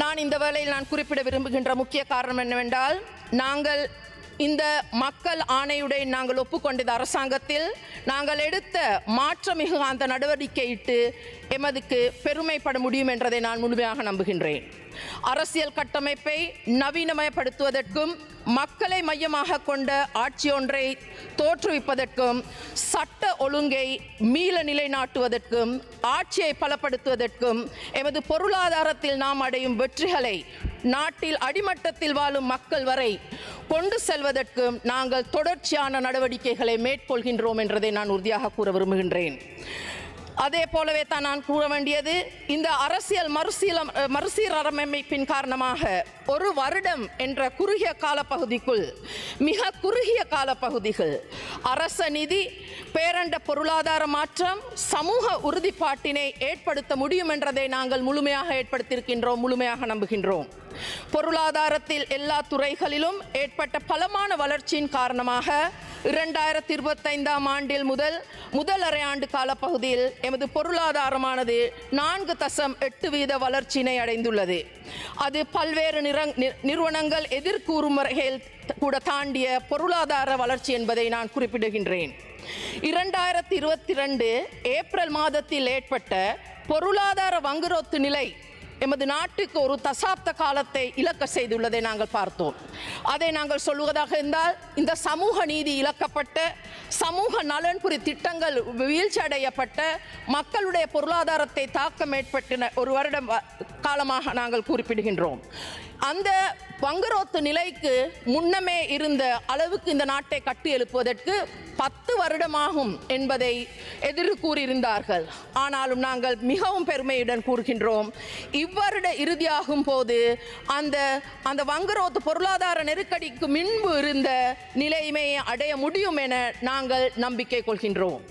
நான் இந்த வேளையில் நான் குறிப்பிட விரும்புகின்ற முக்கிய காரணம் என்னவென்றால் நாங்கள் இந்த மக்கள் ஆணையுடைய நாங்கள் ஒப்புக்கொண்டது அரசாங்கத்தில் நாங்கள் எடுத்த மாற்றமிகு அந்த நடவடிக்கையிட்டு எமதுக்கு பெருமைப்பட முடியும் என்றதை நான் முழுமையாக நம்புகின்றேன். அரசியல் கட்டமைப்பை நவீனமயப்படுத்துவதற்கும் மக்களை மையமாக கொண்ட ஆட்சி ஒன்றை தோற்றுவிப்பதற்கும் சட்ட ஒழுங்கை மீள நிலைநாட்டுவதற்கும் ஆட்சியை பலப்படுத்துவதற்கும் எமது பொருளாதாரத்தில் நாம் அடையும் வெற்றிகளை நாட்டில் அடிமட்டத்தில் வாழும் மக்கள் வரை கொண்டு செல்வதற்கும் நாங்கள் தொடர்ச்சியான நடவடிக்கைகளை மேற்கொள்கின்றோம் என்றதை நான் உறுதியாக கூற விரும்புகின்றேன். அதே போலவே தான் நான் கூற வேண்டியது இந்த அரசியல் மறுசீலம் மறுசீரமைப்பின் காரணமாக ஒரு வருடம் என்ற குறுகிய காலப்பகுதிக்குள் மிக குறுகிய காலப்பகுதிகள் அரச நிதி பேரண்ட பொருளாதார மாற்றம் சமூக உறுதிப்பாட்டினை ஏற்படுத்த முடியும் என்றதை நாங்கள் முழுமையாக ஏற்படுத்தியிருக்கின்றோம் முழுமையாக நம்புகின்றோம். பொருளாதாரத்தில் எல்லா துறைகளிலும் ஏற்பட்ட பலமான வளர்ச்சியின் காரணமாக இரண்டாயிரத்தி இருபத்தைந்தாம் ஆண்டில் முதல் முதல் அரை ஆண்டு காலப்பகுதியில் எமது பொருளாதாரமானது நான்கு தசம் எட்டு வீத வளர்ச்சியினை அடைந்துள்ளது. அது பல்வேறு நிறுவனங்கள் எதிர்கூறும் வகையில் கூட தாண்டிய பொருளாதார வளர்ச்சி என்பதை நான் குறிப்பிடுகின்றேன். இரண்டாயிரத்தி இருபத்தி ரெண்டு ஏப்ரல் மாதத்தில் ஏற்பட்ட பொருளாதார வங்குரோத்து நிலை எமது நாட்டுக்கு ஒரு தசாப்த காலத்தை இழக்க செய்துள்ளதை நாங்கள் பார்த்தோம். அதை நாங்கள் சொல்லுவதாக இருந்தால் இந்த சமூக நீதி இழக்கப்பட்ட சமூக நலன்புரி திட்டங்கள் வீழ்ச்சி அடையப்பட்ட மக்களுடைய பொருளாதாரத்தை தாக்கம் ஏற்பட்ட ஒரு வருடம் காலமாக நாங்கள் குறிப்பிடுகின்றோம். அந்த வங்குரோத்து நிலைக்கு முன்னமே இருந்த அளவுக்கு இந்த நாட்டை கட்டி எழுப்புவதற்கு பத்து வருடமாகும் என்பதை எதிர் கூறியிருந்தார்கள். ஆனாலும் நாங்கள் மிகவும் பெருமையுடன் கூறுகின்றோம். இவ்வருட இறுதியாகும் போது அந்த அந்த வங்குரோத்து பொருளாதார நெருக்கடிக்கு முன்பு இருந்த நிலைமையை அடைய முடியும் என நாங்கள் நம்பிக்கை கொள்கின்றோம்.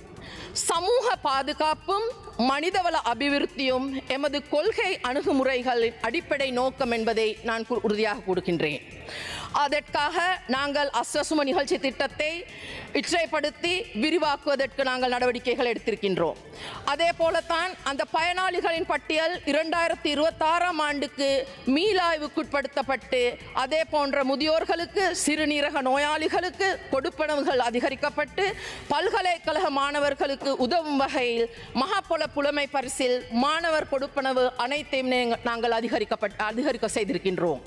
சமூக பாதுகாப்பும் மனிதவள அபிவிருத்தியும் எமது கொள்கை அணுகுமுறைகளின் அடிப்படை நோக்கம் என்பதை நான் உறுதியாக கொடுக்கின்றேன் அதற்காக நாங்கள் அஸ்வசும நிகழ்ச்சி திட்டத்தை இச்சைப்படுத்தி விரிவாக்குவதற்கு நாங்கள் நடவடிக்கைகள் எடுத்திருக்கின்றோம். அதே போலத்தான் அந்த பயனாளிகளின் பட்டியல் இரண்டாயிரத்தி இருபத்தாறாம் ஆண்டுக்கு மீளாய்வுக்குட்படுத்தப்பட்டு அதே போன்ற முதியோர்களுக்கு சிறுநீரக நோயாளிகளுக்கு கொடுப்பனவுகள் அதிகரிக்கப்பட்டு பல்கலைக்கழக மாணவர்களுக்கு உதவும் வகையில் மகாபல புலமை பரிசில் மாணவர் கொடுப்பனவு அனைத்தையும் நாங்கள் அதிகரிக்கப்பட்ட அதிகரிக்க செய்திருக்கின்றோம்.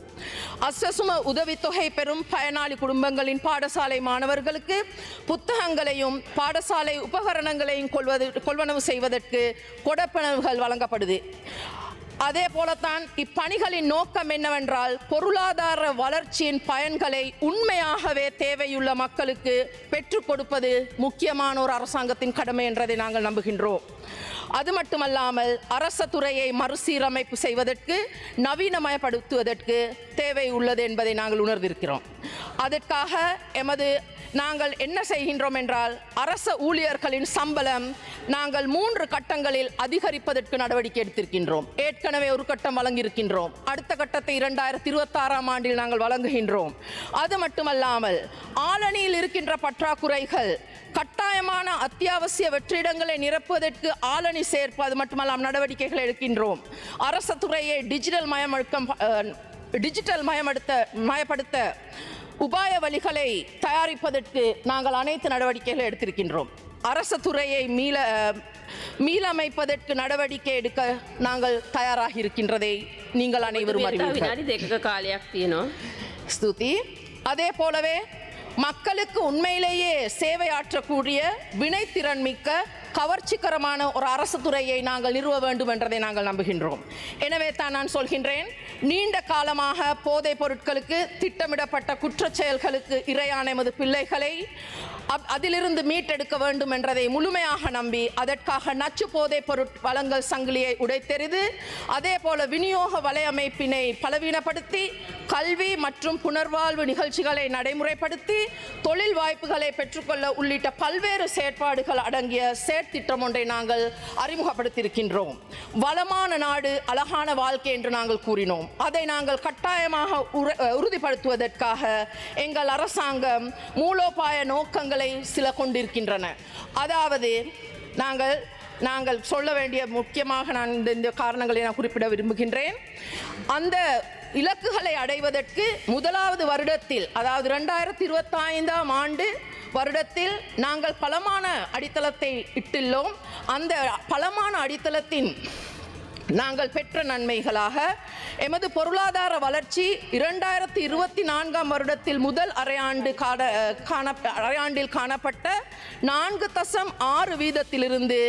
அஸ்வசும உதவித்தொகை பெறும் பயனாளி குடும்பங்களின் பாடசாலை மாணவர்களுக்கு புத்தகங்களையும் பாடசாலை உபகரணங்களையும் கொள்வது கொள்வனவு செய்வதற்கு கொடுப்பனவுகள் வழங்கப்படுது. அதே போலத்தான் இப்பணிகளின் நோக்கம் என்னவென்றால் பொருளாதார வளர்ச்சியின் பயன்களை உண்மையாகவே தேவையுள்ள மக்களுக்கு பெற்றுக் கொடுப்பது முக்கியமான ஒரு அரசாங்கத்தின் கடமை என்றதை நாங்கள் நம்புகின்றோம். அது மட்டுமல்லாமல் அரச துறையை மறுசீரமைப்பு செய்வதற்கு நவீனமயப்படுத்துவதற்கு தேவை உள்ளது என்பதை நாங்கள் உணர்ந்திருக்கிறோம். அதற்காக எமது நாங்கள் என்ன செய்கின்றோம் என்றால் அரச ஊழியர்களின் சம்பளம் நாங்கள் மூன்று கட்டங்களில் அதிகரிப்பதற்கு நடவடிக்கை எடுத்திருக்கின்றோம். ஏற்கனவே ஒரு கட்டம் வழங்கியிருக்கின்றோம். அடுத்த கட்டத்தை இரண்டாயிரத்தி இருபத்தாறாம் ஆண்டில் நாங்கள் வழங்குகின்றோம். அது மட்டுமல்லாமல் ஆலணியில் இருக்கின்ற பற்றாக்குறைகள் கட்டாயமான அத்தியாவசிய வெற்றிடங்களை நிரப்புவதற்கு ஆலணி சேர்ப்பு அது மட்டுமல்லாம் நடவடிக்கைகளை எடுக்கின்றோம். அரச துறையை டிஜிட்டல் மயமழுக்கம் டிஜிட்டல் மயமடுத்த மயப்படுத்த உபாய வழிகளை தயாரிப்பதற்கு நாங்கள் அனைத்து நடவடிக்கைகளை எடுத்திருக்கின்றோம். அரச துறையை மீள மீளமைப்பதற்கு நடவடிக்கை எடுக்க நாங்கள் தயாராக இருக்கின்றதை நீங்கள் அனைவரும் அறிவீர்கள். ஸ்துதி. அதே போலவே மக்களுக்கு உண்மையிலேயே சேவையாற்றக்கூடிய வினைத்திறன் மிக்க கவர்ச்சிகரமான ஒரு அரசு துறையை நாங்கள் நிறுவ வேண்டும் என்றதை நாங்கள் நம்புகின்றோம். எனவே தான் நான் சொல்கின்றேன் நீண்ட காலமாக போதைப் பொருட்களுக்கு திட்டமிடப்பட்ட குற்றச்செயல்களுக்கு இரையான எமது பிள்ளைகளை அப்- அதிலிருந்து மீட்டெடுக்க வேண்டும் என்றதை முழுமையாக நம்பி அதற்காக நச்சு போதைப் பொருட் வளங்கள் சங்கிலியை உடைத்தெறிது அதே போல விநியோக வலையமைப்பினை பலவீனப்படுத்தி கல்வி மற்றும் புனர்வாழ்வு நிகழ்ச்சிகளை நடைமுறைப்படுத்தி தொழில் வாய்ப்புகளை பெற்றுக்கொள்ள உள்ளிட்ட பல்வேறு செயற்பாடுகள் அடங்கிய செயற்திட்டம் ஒன்றை நாங்கள் அறிமுகப்படுத்தியிருக்கின்றோம். வளமான நாடு அழகான வாழ்க்கை என்று நாங்கள் கூறினோம். அதை நாங்கள் கட்டாயமாக உறுதிப்படுத்துவதற்காக எங்கள் அரசாங்கம் மூலோபாய நோக்கங்களை சில கொண்டிருக்கின்றன. அதாவது நாங்கள் நாங்கள் சொல்ல வேண்டிய முக்கியமாக நான் இந்த இந்த காரணங்களை நான் குறிப்பிட விரும்புகின்றேன். அந்த இலக்குகளை அடைவதற்கு முதலாவது வருடத்தில் அதாவது ரெண்டாயிரத்தி இருபத்தைந்தாம் ஆண்டு வருடத்தில் நாங்கள் பலமான அடித்தளத்தை இட்டுள்ளோம். அந்த பலமான அடித்தளத்தின் நாங்கள் பெற்ற நன்மைகளாக எமது பொருளாதார வளர்ச்சி இரண்டாயிரத்தி இருபத்தி நான்காம் வருடத்தில் முதல் அரையாண்டு காண காண அரையாண்டில் காணப்பட்ட நான்கு தசம் ஆறு வீதத்திலிருந்து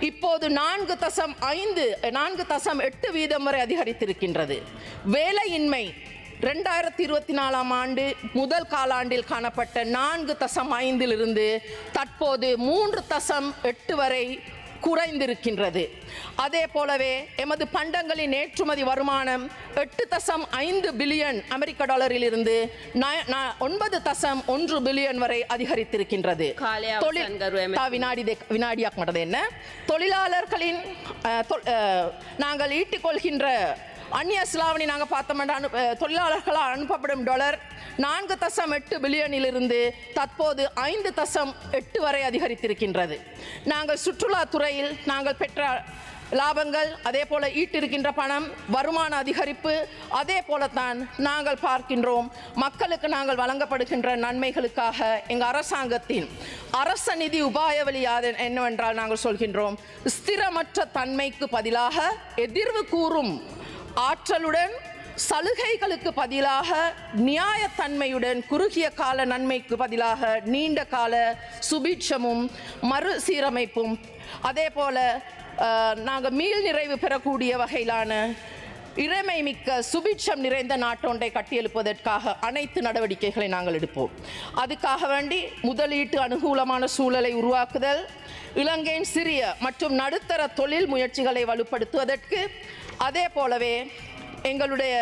இப்போது நான்கு தசம் ஐந்து நான்கு தசம் எட்டு வீதம் வரை அதிகரித்திருக்கின்றது. வேலையின்மை ரெண்டாயிரத்தி இருபத்தி நாலாம் ஆண்டு முதல் காலாண்டில் காணப்பட்ட நான்கு தசம் ஐந்திலிருந்து தற்போது மூன்று தசம் எட்டு வரை குறைந்திருக்கின்றது. அதே போலவே எமது பண்டங்களின் ஏற்றுமதி வருமானம் எட்டு தசம் ஐந்து பில்லியன் அமெரிக்க டாலரில் இருந்து ஒன்பது தசம் ஒன்று பில்லியன் வரை அதிகரித்திருக்கின்றது. வினாடி வினாடியாக என்ன? தொழிலாளர்களின் நாங்கள் ஈட்டிக்கொள்கின்ற அந்நிய சிலாவணி நாங்கள் பார்த்தோம்னா அனு தொழிலாளர்களால் அனுப்பப்படும் டாலர் நான்கு தசம் எட்டு பில்லியனிலிருந்து தற்போது ஐந்து தசம் எட்டு வரை அதிகரித்திருக்கின்றது. நாங்கள் சுற்றுலாத்துறையில் நாங்கள் பெற்ற லாபங்கள் அதே போல ஈட்டிருக்கின்ற பணம் வருமான அதிகரிப்பு அதே போலத்தான் நாங்கள் பார்க்கின்றோம். மக்களுக்கு நாங்கள் வழங்கப்படுகின்ற நன்மைகளுக்காக எங்கள் அரசாங்கத்தின் அரச நிதி உபாயவழி யாது என்னவென்றால் நாங்கள் சொல்கின்றோம். ஸ்திரமற்ற தன்மைக்கு பதிலாக எதிர்வு கூறும் ஆற்றலுடன் சலுகைகளுக்கு பதிலாக நியாயத்தன்மையுடன் குறுகிய கால நன்மைக்கு பதிலாக நீண்ட கால சுபீட்சமும் மறுசீரமைப்பும் அதே போல நாங்கள் மீள் நிறைவு பெறக்கூடிய வகையிலான இறைமை மிக்க சுபிட்சம் நிறைந்த நாட்டொன்றை கட்டியெழுப்பதற்காக அனைத்து நடவடிக்கைகளை நாங்கள் எடுப்போம். அதுக்காக வேண்டி முதலீட்டு அனுகூலமான சூழலை உருவாக்குதல் இலங்கையின் சிறிய மற்றும் நடுத்தர தொழில் முயற்சிகளை வலுப்படுத்துவதற்கு அதே போலவே எங்களுடைய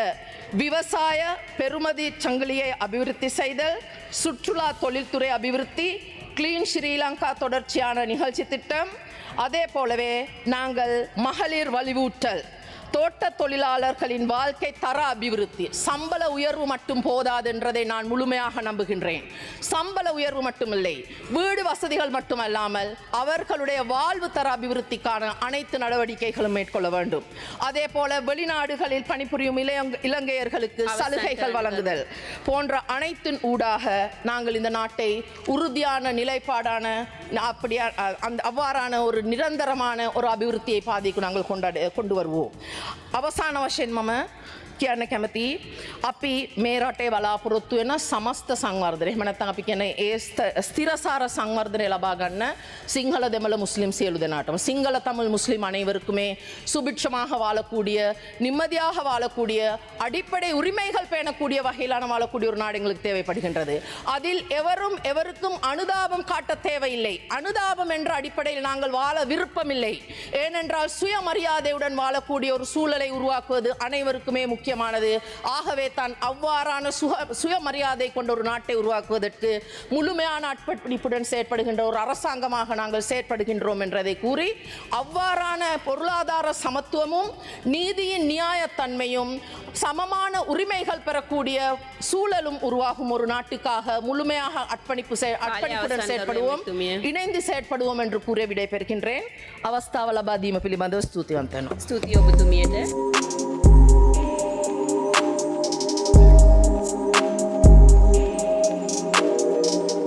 விவசாய பெருமதி சங்கிலியை அபிவிருத்தி செய்தல் சுற்றுலா தொழில்துறை அபிவிருத்தி கிளீன் ஸ்ரீலங்கா தொடர்ச்சியான நிகழ்ச்சி திட்டம். அதே போலவே நாங்கள் மகளிர் வலிவூட்டல் தோட்ட தொழிலாளர்களின் வாழ்க்கை தர அபிவிருத்தி. சம்பள உயர்வு மட்டும் போதாது என்றதை நான் முழுமையாக நம்புகின்றேன். சம்பள உயர்வு மட்டுமில்லை வீடு வசதிகள் மட்டுமல்லாமல் அவர்களுடைய வாழ்வு தர அபிவிருத்திக்கான அனைத்து நடவடிக்கைகளும் மேற்கொள்ள வேண்டும். அதே போல வெளிநாடுகளில் பணிபுரியும் இலங்கையர்களுக்கு சலுகைகள். வழங்குதல் போன்ற அனைத்தின் ஊடாக நாங்கள் இந்த நாட்டை உறுதியான நிலைப்பாடான அப்படியா அந்த அவ்வாறான ஒரு நிரந்தரமான ஒரு அபிவிருத்தியை பாதைக்கு நாங்கள் கொண்டாட கொண்டு வருவோம். අවසාන වශයෙන් මම කියන්න කැමති අපි මේ රටේ බලාපොරොත්තු වෙන සමස්ත සංවර්ධනය එහෙම නැත්නම් අපි කියන ඒ ස්ත- ස්ථිරසාර සංවර්ධනය ලබා ගන්න සිංහල දෙමළ முஸ்லிம் සියලු දෙනාටම සිංහල தமிழ் முஸ்லிம் அனைவருக்குமே சுபிட்சமாக வாழக்கூடிய நிம்மதியாக வாழக்கூடிய அடிப்படை உரிமைகள் பேணக்கூடிய வகையிலான வாழக்கூடிய ஒரு நாடு எங்களுக்கு தேவைப்படுகின்றது அதில் எவரும் எவருக்கும் அனுதாபம் காட்ட தேவையில்லை அனுதாபம் என்ற அடிப்படையில் நாங்கள் வாழ விருப்பமில்லை ஏனென்றால் சுயமரியாதையுடன் வாழக்கூடிய ஒரு சூழலை உருவாக்குவது அனைவருக்குமே முக்கியமானது. ஆகவே தான் அவ்வாறான சுக சுயமரியாதை கொண்ட ஒரு நாட்டை உருவாக்குவதற்கு முழுமையான அட்படிப்புடன் செயற்படுகின்ற ஒரு அரசாங்கமாக நாங்கள் செயற்படுகின்றோம் என்றதை கூறி அவ்வாறான பொருளாதார சமத்துவமும் நீதியின் நியாயத்தன்மையும் சமமான உரிமைகள் பெறக்கூடிய சூழலும் உருவாகும் ஒரு நாட்டுக்காக முழுமையாக அர்ப்பணிப்பு அர்ப்பணிப்புடன் செயற்படுவோம். இணைந்து செயற்படுவோம் என்று கூறி விடைபெறுகின்றேன். அவஸ்தாவலபಾ ಧೀಮ ಪಿಲಿಬಂಧ ಸ್ತುತಿವಂತನು ಸ್ತುತಿಯೋಗ ತುಮಿಯನ್ನ